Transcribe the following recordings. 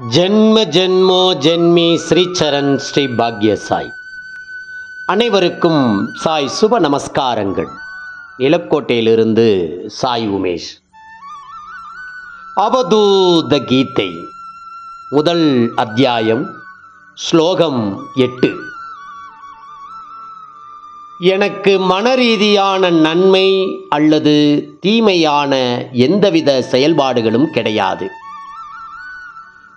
ஜென்ம ஜென்மோ ஜென்மி ஸ்ரீச்சரண் ஸ்ரீ பாக்ய சாய் அனைவருக்கும் சாய் சுப நமஸ்காரங்கள். நிலக்கோட்டையிலிருந்து சாய் உமேஷ். அவதூத கீதை முதல் அத்தியாயம் ஸ்லோகம் எட்டு. எனக்கு மனரீதியான நன்மை அல்லது தீமையான எந்தவித செயல்பாடுகளும் கிடையாது.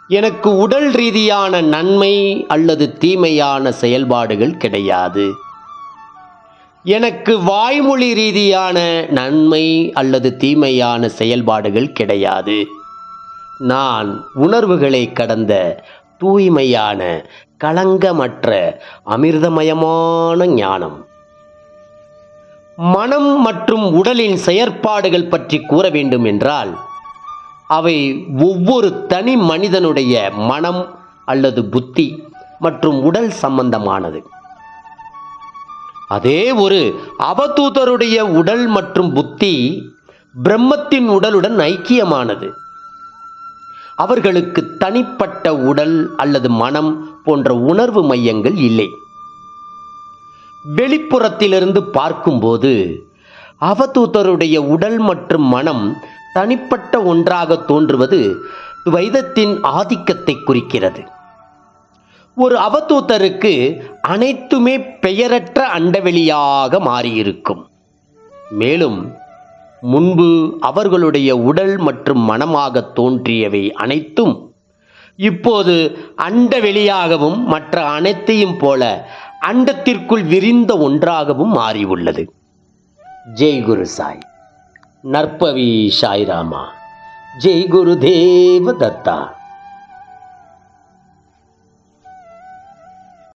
எனக்கு உடல் ரீதியான நன்மை அல்லது தீமையான செயல்பாடுகள் கிடையாது. எனக்கு வாய்மொழி ரீதியான நன்மை அல்லது தீமையான செயல்பாடுகள் கிடையாது. நான் உணர்வுகளை கடந்த தூய்மையான களங்கமற்ற அமிர்தமயமான ஞானம். மனம் மற்றும் உடலின் செயற்பாடுகள் பற்றி கூற வேண்டும் என்றால் அவை ஒவ்வொரு தனி மனிதனுடைய மனம் அல்லது புத்தி மற்றும் உடல் சம்பந்தமானது. அதே ஒரு அவதூதருடைய உடல் மற்றும் புத்தி பிரம்மத்தின் உடலுடன் ஐக்கியமானது. அவர்களுக்கு தனிப்பட்ட உடல் அல்லது மனம் போன்ற உணர்வு மையங்கள் இல்லை. வெளிப்புறத்திலிருந்து பார்க்கும்போது அவதூதருடைய உடல் மற்றும் மனம் தனிப்பட்ட ஒன்றாக தோன்றுவது துவைதத்தின் ஆதிக்கத்தை குறிக்கிறது. ஒரு அவதூதருக்கு அனைத்துமே பெயரற்ற அண்டவெளியாக மாறியிருக்கும். மேலும் முன்பு அவர்களுடைய உடல் மற்றும் மனமாக தோன்றியவை அனைத்தும் இப்போது அண்டவெளியாகவும் மற்ற அனைத்தையும் போல அண்டத்திற்குள் விரிந்த ஒன்றாகவும் மாறியுள்ளது. ஜெய் குரு சாய். నర్పవి సాయిరామ. జై గురుదేవ దత్త.